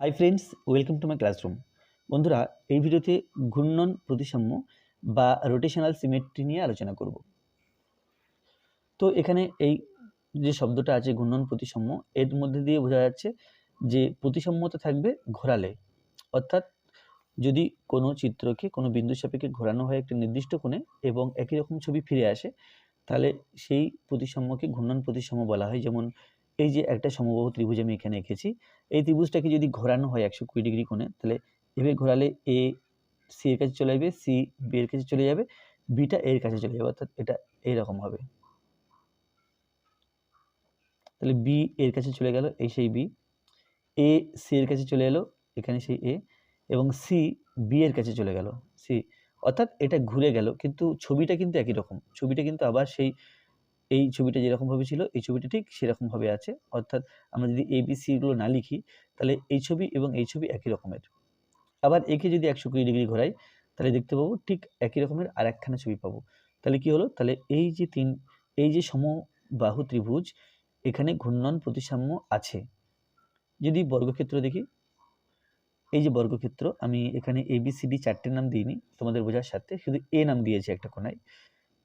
Hi friends welcome to my classroom বন্ধুরা, এই ভিডিওতে ঘূর্ণন, প্রতিসাম্য বা রোটেশনাল সিমেট্রি নিয়ে আলোচনা করব। তো এখানে এই যে শব্দটা আছে, ঘূর্ণন, প্রতিসাম্য, এর মধ্যে দিয়ে বোঝা যাচ্ছে যে প্রতিসাম্যতা থাকবে ঘোরালে। অর্থাৎ যদি কোনো চিত্রকে, কোনো বিন্দু সাপেক্ষে ঘোরানো হয় একটা নির্দিষ্ট কোণে এবং একই রকম ছবি ফিরে আসে, তাহলে সেই প্রতিসাম্যকে ঘূর্ণন প্রতিসাম্য বলা হয়। যেমন এই যে একটা সমবাহু ত্রিভুজ আমি এখানে এঁকেছি, এই ত্রিভুজটাকে যদি ঘোরানো হয় একশো কুড়ি ডিগ্রি কোণে, তাহলে এভাবে ঘোরালে এ, সি এর কাছে চলে যাবে, সি বি এর কাছে চলে যাবে, বিটা এর কাছে চলে যাবে, অর্থাৎ এটা এইরকম হবে। তাহলে বি এর কাছে চলে গেল, এই সেই বি, এ সি এর কাছে চলে এলো, এখানে সেই এ, এবং সি বি এর কাছে চলে গেল, সি। অর্থাৎ এটা ঘুরে গেল, কিন্তু ছবিটা কিন্তু একই রকম, ছবিটা কিন্তু আবার সেই এই ছবিটা যেরকমভাবে ছিল, এই ছবিটা ঠিক সেরকমভাবে আছে। অর্থাৎ আমরা যদি এ বি সিগুলো না লিখি, তাহলে এই ছবি এবং এই ছবি একই রকমের। আবার একে যদি একশো কুড়ি ডিগ্রি ঘোরাই, তাহলে দেখতে পাবো ঠিক একই রকমের আর একখানা ছবি পাবো। তাহলে কি হলো? তাহলে এই যে তিন, এই যে সমবাহু ত্রিভুজ, এখানে ঘূর্ণন প্রতিসাম্য আছে। যদি বর্গক্ষেত্র দেখি, এই যে বর্গক্ষেত্র, আমি এখানে এ বি সি ডি চারটে নাম দিইনি, তোমাদের বোঝার সাথে শুধু এ নাম দিয়েছি একটা কোনায়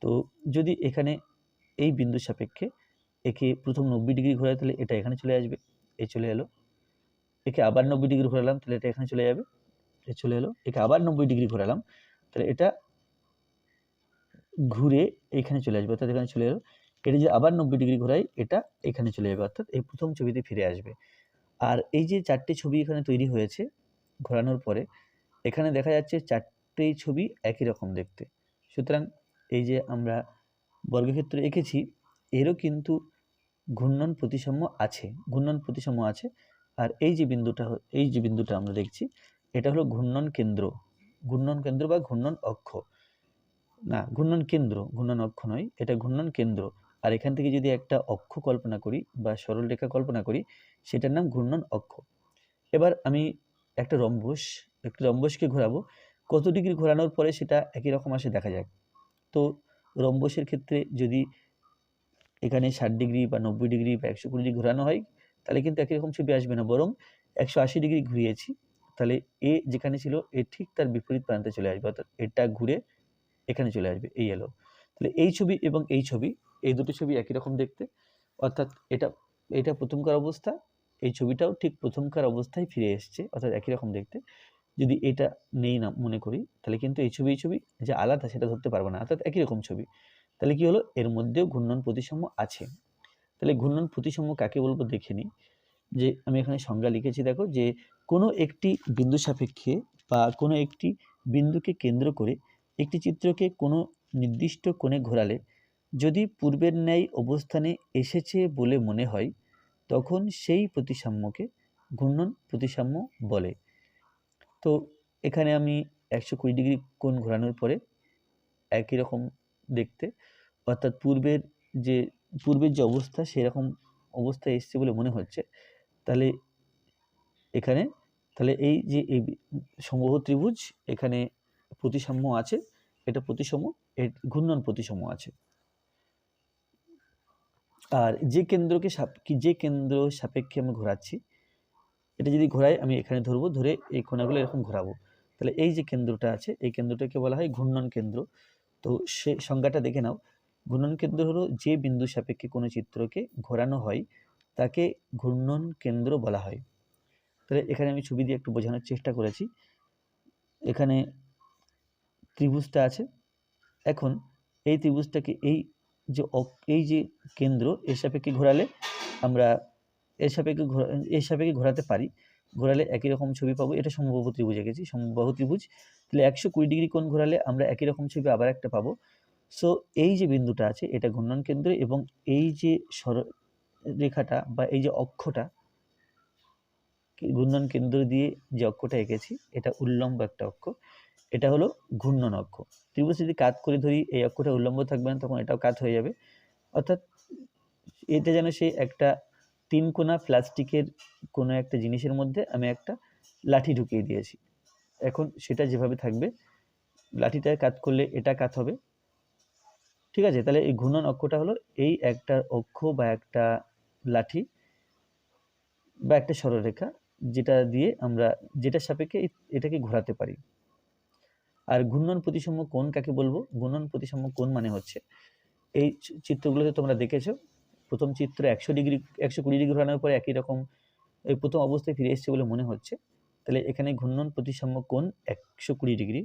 তো যদি এখানে এই বিন্দু সাপেক্ষে একে প্রথম নব্বই ডিগ্রি ঘোরাই তাহলে এটা এখানে চলে আসবে, এ চলে এলো। একে আবার নব্বই ডিগ্রি ঘোরালাম, তাহলে এটা এখানে চলে যাবে, এ চলে এলো। একে আবার নব্বই ডিগ্রি ঘোরালাম, তাহলে এটা ঘুরে এখানে চলে আসবে, অর্থাৎ এখানে চলে এলো। এটা যদি আবার নব্বই ডিগ্রি ঘোরাই এটা এখানে চলে যাবে, অর্থাৎ এই প্রথম ছবিতে ফিরে আসবে। আর এই যে চারটে ছবি এখানে তৈরি হয়েছে ঘোরানোর পরে, এখানে দেখা যাচ্ছে চারটেই ছবি একই রকম দেখতে। সুতরাং এই যে আমরা বর্গক্ষেত্র এঁকেছি, এরও কিন্তু ঘূর্ণন প্রতিসাম্য আছে, ঘূর্ণন প্রতিসাম্য আছে। আর এই যে বিন্দুটা এই যে বিন্দুটা আমরা দেখছি, এটা হলো ঘূর্ণন কেন্দ্র ঘূর্ণন কেন্দ্র বা ঘূর্ণন অক্ষ। না, ঘূর্ণন কেন্দ্র, ঘূর্ণন অক্ষ নয়, এটা ঘূর্ণন কেন্দ্র। আর এখান থেকে যদি একটা অক্ষ কল্পনা করি বা সরল রেখা কল্পনা করি, সেটার নাম ঘূর্ণন অক্ষ। এবার আমি একটা রম্বস, একটা রম্বসকে ঘোরাবো, কত ডিগ্রি ঘোরানোর পরে সেটা একই রকম আসে দেখা যাক। তো রম্বসের ক্ষেত্রে যদি এখানে ষাট ডিগ্রি বা নব্বই ডিগ্রি বা একশো কুড়ি ডিগ্রি ঘোরানো হয়, তাহলে কিন্তু একই রকম ছবি আসবে না। বরং একশো আশি ডিগ্রি ঘুরিয়েছি, তাহলে এ যেখানে ছিল, এ ঠিক তার বিপরীত প্রান্তে চলে আসবে, অর্থাৎ এটা ঘুরে এখানে চলে আসবে, এই এলো। তাহলে এই ছবি এবং এই ছবি, এই দুটো ছবি একই রকম দেখতে। অর্থাৎ এটা এটা প্রথমকার অবস্থা, এই ছবিটাও ঠিক প্রথমকার অবস্থায় ফিরে এসছে, অর্থাৎ একই রকম দেখতে। যদি এটা নেই না মনে করি, তাহলে কিন্তু এই ছবি এই ছবি যে আলাদা সেটা ধরতে পারব না, অর্থাৎ একই রকম ছবি। তাহলে কি হলো? এর মধ্যেও ঘূর্ণন প্রতিসাম্য আছে। তাহলে ঘূর্ণন প্রতিসাম্য কাকে বলব দেখে নিই যে আমি এখানে সংজ্ঞা লিখেছি, দেখো যে কোনো একটি বিন্দু সাপেক্ষে বা কোনো একটি বিন্দুকে কেন্দ্র করে একটি চিত্রকে কোনো নির্দিষ্ট কোণে ঘোরালে যদি পূর্বের ন্যায় অবস্থানে এসেছে বলে মনে হয়, তখন সেই প্রতিসাম্যকে ঘূর্ণন প্রতিসাম্য বলে। তো এখানে আমি একশো কুড়ি ডিগ্রি কোণ ঘোরানোর পরে একই রকম দেখতে। অর্থাৎ পূর্বের যে পূর্বের যে অবস্থা সেরকম অবস্থায় এসছে বলে মনে হচ্ছে। তাহলে এখানে, তাহলে এই যে এই সমবাহু ত্রিভুজ এখানে প্রতিসাম্য আছে, এটা প্রতিসম, এর ঘূর্ণন প্রতিসম আছে। আর যে কেন্দ্রকে সাপ- যে কেন্দ্র সাপেক্ষে আমি ঘোরাচ্ছি এটা যদি ঘোরাই, আমি এখানে ধরবো, ধরে এই কোণাগুলো এরকম ঘোরাবো। তাহলে এই যে কেন্দ্রটা আছে, এই কেন্দ্রটাকে বলা হয় ঘূর্ণন কেন্দ্র। তো সে সংজ্ঞাটা দেখে নাও। ঘূর্ণন কেন্দ্র হলো যে বিন্দু সাপেক্ষে কোনো চিত্রকে ঘোরানো হয়, তাকে ঘূর্ণন কেন্দ্র বলা হয়। তাহলে এখানে আমি ছবি দিয়ে একটু বোঝানোর চেষ্টা করেছি। এখানে ত্রিভুজটা আছে। এখন এই ত্রিভুজটাকে এই যে এই যে কেন্দ্র, এর সাপেক্ষে ঘোরালে আমরা এর সাপেক্ষে ঘোরা এর সাপেক্ষে ঘোরাতে পারি। ঘোরালে একই রকম ছবি পাবো। এটা সমবাহু ত্রিভুজ এঁকেছি সমবাহু ত্রিভুজ। তাহলে একশো কুড়ি ডিগ্রি কোণ ঘোরালে আমরা একই রকম ছবি আবার একটা পাবো। সো এই যে বিন্দুটা আছে, এটা ঘূর্ণন কেন্দ্র এবং এই যে সর, রেখাটা বা এই যে অক্ষটা, ঘূর্ণন কেন্দ্র দিয়ে যে অক্ষটা এঁকেছি, এটা উল্লম্ব একটা অক্ষ। এটা হলো ঘূর্ণন অক্ষ। ত্রিভুজ যদি কাত করে ধরি, এই অক্ষটা উল্লম্ব থাকবে না, তখন এটাও কাত হয়ে যাবে। অর্থাৎ এটা যেন সেই একটা তিন কোণা প্লাস্টিকের কোনো একটা জিনিসের মধ্যে আমি একটা লাঠি ঢুকিয়ে দিয়েছি। এখন সেটা যেভাবে থাকবে লাঠিটা কাত করলে এটা কাত হবে। ঠিক আছে, তাহলে এই ঘূর্ণন অক্ষটা হলো এই একটা অক্ষ বা একটা লাঠি বা একটা সরলরেখা যেটা দিয়ে আমরা যেটার সাপেক্ষে এটাকে ঘোরাতে পারি। আর ঘূর্ণন প্রতিসম কোণ কাকে বলব? ঘূর্ণন প্রতিসম কোণ মানে হচ্ছে, এই চিত্রগুলোতে তোমরা দেখেছ প্রথম চিত্র একশো ডিগ্রি, একশো কুড়ি ডিগ্রি ঘোরানোর পরে একই রকম, এই প্রথম অবস্থায় ফিরে এসেছে বলে মনে হচ্ছে। তাহলে এখানে ঘূর্ণন প্রতিসাম্য কোণ একশো কুড়ি ডিগ্রি।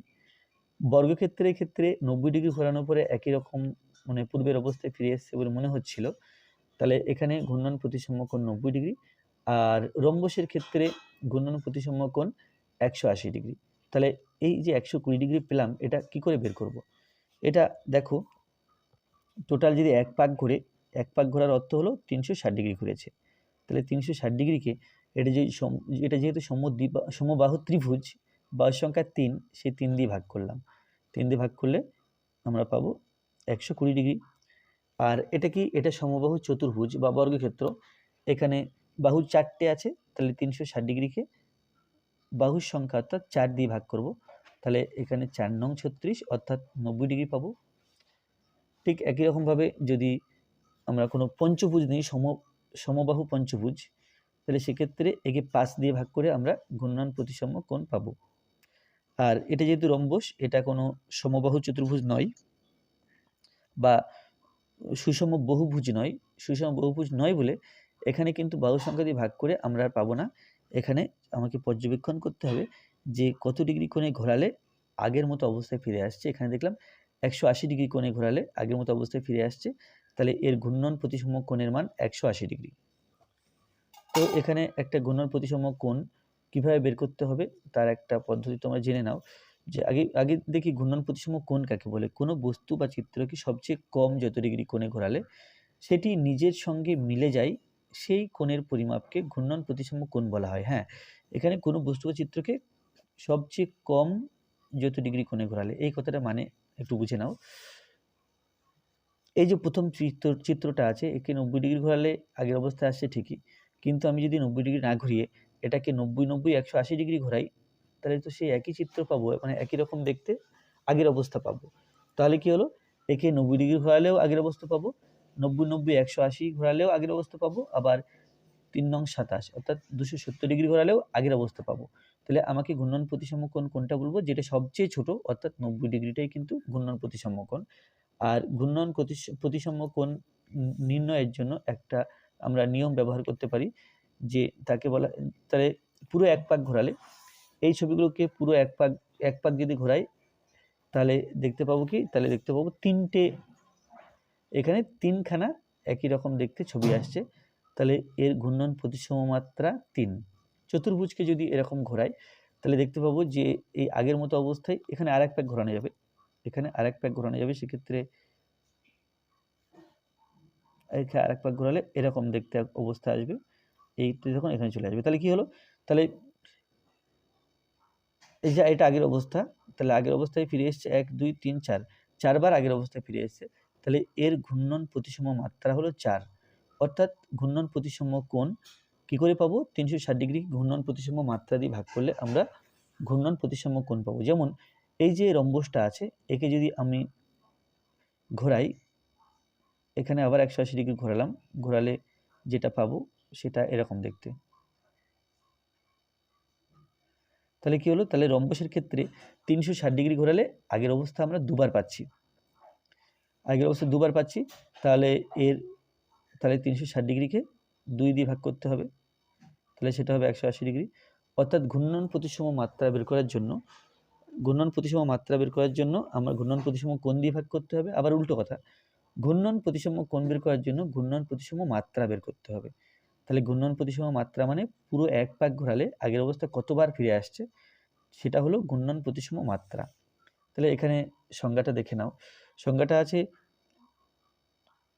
বর্গক্ষেত্রের ক্ষেত্রে নব্বই ডিগ্রি ঘোরানোর পরে একই রকম মানে পূর্বের অবস্থায় ফিরে এসেছে বলে মনে হচ্ছিল। তাহলে এখানে ঘূর্ণন প্রতিসাম্য কোণ নব্বই ডিগ্রি আর রম্বসের ক্ষেত্রে ঘূর্ণন প্রতিসাম্য কোণ একশো আশি ডিগ্রি। তাহলে এই যে একশো কুড়ি ডিগ্রি পেলাম, এটা কি করে বের করব? এটা দেখো, টোটাল যদি এক পাক ঘুরে এক পাক ঘোরার অর্থ হলো তিনশো ষাট ডিগ্রি ঘুরেছে। তাহলে তিনশো ষাট ডিগ্রিকে এটা যে সম- এটা যেহেতু সমদ্বি সমবাহু ত্রিভুজ বাহু সংখ্যা তিন সেই তিন দিয়ে ভাগ করলাম। তিন দিয়ে ভাগ করলে আমরা পাবো একশো কুড়ি ডিগ্রি। আর এটা কি, এটা সমবাহু চতুর্ভুজ বা বর্গক্ষেত্র। এখানে বাহু চারটে আছে, তাহলে তিনশো ষাট ডিগ্রিকে বাহুর সংখ্যা অর্থাৎ চার দিয়ে ভাগ করব। তাহলে এখানে চার নং ছত্রিশ, অর্থাৎ নব্বই ডিগ্রি পাবো। ঠিক একই রকমভাবে যদি আমরা কোনো পঞ্চভুজ নিই, সম, সমবাহু পঞ্চভুজ। তাহলে সেক্ষেত্রে একে পাঁচ দিয়ে ভাগ করে আমরা ঘূর্ণন প্রতিসম কোণ পাবো। আর এটা যেহেতু রম্বস, এটা কোনো সমবাহু চতুর্ভুজ নয় বা সুষম বহুভুজ নয়। সুষম বহুভুজ নয় বলে এখানে কিন্তু বাহু সংখ্যা দিয়ে ভাগ করে আমরা আর পাবো না। এখানে আমাকে পর্যবেক্ষণ করতে হবে যে কত ডিগ্রি কোণে ঘোরালে আগের মতো অবস্থায় ফিরে আসছে। এখানে দেখলাম একশো আশি ডিগ্রি কোণে ঘোরালে আগের মতো অবস্থায় ফিরে আসছে। তাহলে এর ঘূর্ণন প্রতিসম কোণের মান একশো আশি ডিগ্রি। তো এখানে একটা ঘূর্ণন প্রতিসম কোণ কীভাবে বের করতে হবে তার একটা পদ্ধতি তোমরা জেনে নাও যে আগে আগে দেখি ঘূর্ণন প্রতিসম কোণ কাকে বলে? কোনো বস্তু বা চিত্র চিত্রকে সবচেয়ে কম যত ডিগ্রি কোণে ঘোরালে সেটি নিজের সঙ্গে মিলে যায় সেই কোণের পরিমাপকে ঘূর্ণন প্রতিসম কোণ বলা হয়। হ্যাঁ এখানে কোনো বস্তু বা চিত্রকে সবচেয়ে কম যত ডিগ্রি কোণে ঘোরালে, এই কথাটা মানে একটু বুঝে নাও। এই যে প্রথম চিত্র, চিত্রটা আছে, একে নব্বই ডিগ্রি ঘোরালে আগের অবস্থায় আসছে ঠিকই। কিন্তু আমি যদি নব্বই ডিগ্রি না ঘুরিয়ে এটাকে নব্বই নব্বই, একশো আশি ডিগ্রি ঘোরাই, তাহলে তো সেই একই চিত্র পাবো মানে একই রকম দেখতে আগের অবস্থা পাবো। তাহলে কি হলো? একে নব্বই ডিগ্রি ঘোরালেও আগের অবস্থা পাবো, নব্বই নব্বই, একশো আশি ঘোরালেও আগের অবস্থা পাবো, আবার তিন নং সাতাশ, অর্থাৎ দুশো সত্তর ডিগ্রি ঘোরালেও আগের অবস্থা পাবো। তাহলে আমাকে ঘূর্ণন প্রতিসম কোণ কোনটা বলব? যেটা সবচেয়ে ছোট, অর্থাৎ নব্বই ডিগ্রিটাই কিন্তু ঘূর্ণন প্রতিসম কোণ আর ঘূর্ণন প্রতিস- প্রতিসম কোণ নির্ণয়ের জন্য একটা আমরা নিয়ম ব্যবহার করতে পারি যে তাকে বলা, তাহলে পুরো এক পাক ঘোরালে, এই ছবিগুলোকে পুরো এক পাক এক পাক যদি ঘোরাই, তাহলে দেখতে পাবো কি, তাহলে দেখতে পাবো তিনটে, এখানে তিনখানা একই রকম দেখতে ছবি আসছে, তাহলে এর ঘূর্ণন প্রতিসম মাত্রা তিন। চতুর্ভুজকে যদি এরকম ঘোরাই, তাহলে দেখতে পাবো যে এই আগের মতো অবস্থায় এখানে আরেক প্যাক ঘোরানো যাবে। এখানে আরেক প্যাক ঘোরানো যাবে, সেক্ষেত্রে এখানে আরেক প্যাক ঘোরালে এরকম দেখতে অবস্থা আসবে। এই যখন এখানে চলে আসবে। তাহলে কি হলো? তাহলে এই যে এটা আগের অবস্থা, তাহলে আগের অবস্থায় ফিরে এসছে এক, দুই, তিন, চার। চারবার আগের অবস্থায় ফিরে এসছে। তাহলে এর ঘূর্ণন প্রতিসম মাত্রা হলো চার। অর্থাৎ ঘূর্ণন প্রতিসম কোণ কী করে পাবো? তিনশো ষাট ডিগ্রি ঘূর্ণন প্রতিসম মাত্রা দিয়ে ভাগ করলে আমরা ঘূর্ণন প্রতিসম কোণ পাবো। যেমন এই যে রম্বসটা আছে, একে যদি আমি ঘোরাই, এখানে আবার একশো আশি ডিগ্রি ঘোরালাম, ঘোরালে যেটা পাবো সেটা এরকম দেখতে। তাহলে কি হলো? তাহলে রম্বসের ক্ষেত্রে তিনশো ষাট ডিগ্রি ঘোরালে আগের অবস্থা আমরা দুবার পাচ্ছি। আগের অবস্থা দুবার পাচ্ছি, তাহলে এর, তাহলে তিনশো ষাট ডিগ্রিকে দুই দিয়ে ভাগ করতে হবে। তাহলে সেটা হবে একশো আশি ডিগ্রি। অর্থাৎ ঘূর্ণন প্রতিসম মাত্রা বের করার জন্য ঘূর্ণন প্রতিসম মাত্রা বের করার জন্য আমার ঘূর্ণন প্রতিসম কোণ দিয়ে ভাগ করতে হবে? আবার উল্টো কথা, ঘূর্ণন প্রতিসম কোণ বের করার জন্য ঘূর্ণন প্রতিসম মাত্রা বের করতে হবে? তাহলে ঘূর্ণন প্রতিসম মাত্রা মানে পুরো এক পাক ঘোরালে আগের অবস্থা কতবার ফিরে আসছে? সেটা হলো ঘূর্ণন প্রতিসম মাত্রা। তাহলে এখানে সংজ্ঞাটা দেখে নাও। সংজ্ঞাটা আছে,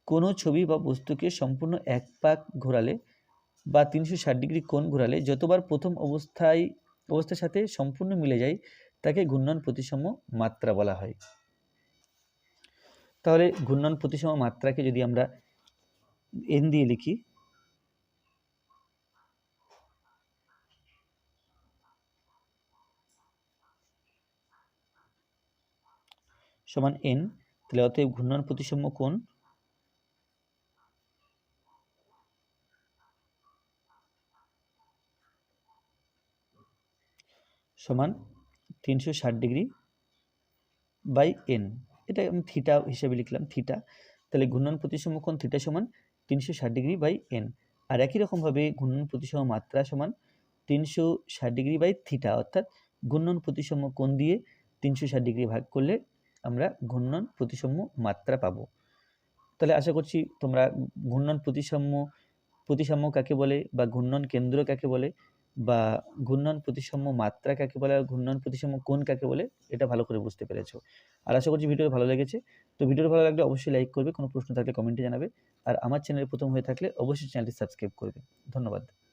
কোনো ছবি বা বস্তুকে সম্পূর্ণ এক পাক ঘোরালে বা তিনশো ষাট ডিগ্রি কোণ ঘোরালে যতবার প্রথম অবস্থায়, অবস্থার সাথে সম্পূর্ণ মিলে যায় তাকে ঘূর্ণন প্রতিসম মাত্রা বলা হয়। তাহলে ঘূর্ণন প্রতিসম মাত্রাকে যদি আমরা এন দিয়ে লিখি, সমান এন তাহলে অতএব ঘূর্ণন প্রতিসম কোণ সমান তিনশো ষাট ডিগ্রি বাই এন এটা আমি থিটা হিসেবে লিখলাম থিটা তাহলে ঘূর্ণন প্রতিসম কোণ থিটা সমান তিনশো ষাট ডিগ্রি বাই এন আর একই রকমভাবে ঘূর্ণন প্রতিসম মাত্রা সমান তিনশো ষাট ডিগ্রি বাই থিটা অর্থাৎ ঘূর্ণন প্রতিসম কোণ দিয়ে তিনশো ষাট ডিগ্রি ভাগ করলে আমরা ঘূর্ণন প্রতিসম মাত্রা পাবো। তাহলে আশা করছি তোমরা ঘূর্ণন প্রতিসাম্য প্রতিসাম্য কাকে বলে বা ঘূর্ণন কেন্দ্র কাকে বলে বা ঘূর্ণন প্রতিসম মাত্রা কাকে বলে আর ঘূর্ণন প্রতিসম কোন কাকে বলে, এটা ভালো করে বুঝতে পেরেছ। আর আশা করছি ভিডিও ভালো লেগেছে। তো ভিডিও ভালো লাগলে অবশ্যই লাইক করবে, কোনো প্রশ্ন থাকলে কমেন্টে জানাবে। আর আমার চ্যানেলে প্রথম হয়ে থাকলে অবশ্যই চ্যানেলটি সাবস্ক্রাইব করবে। ধন্যবাদ।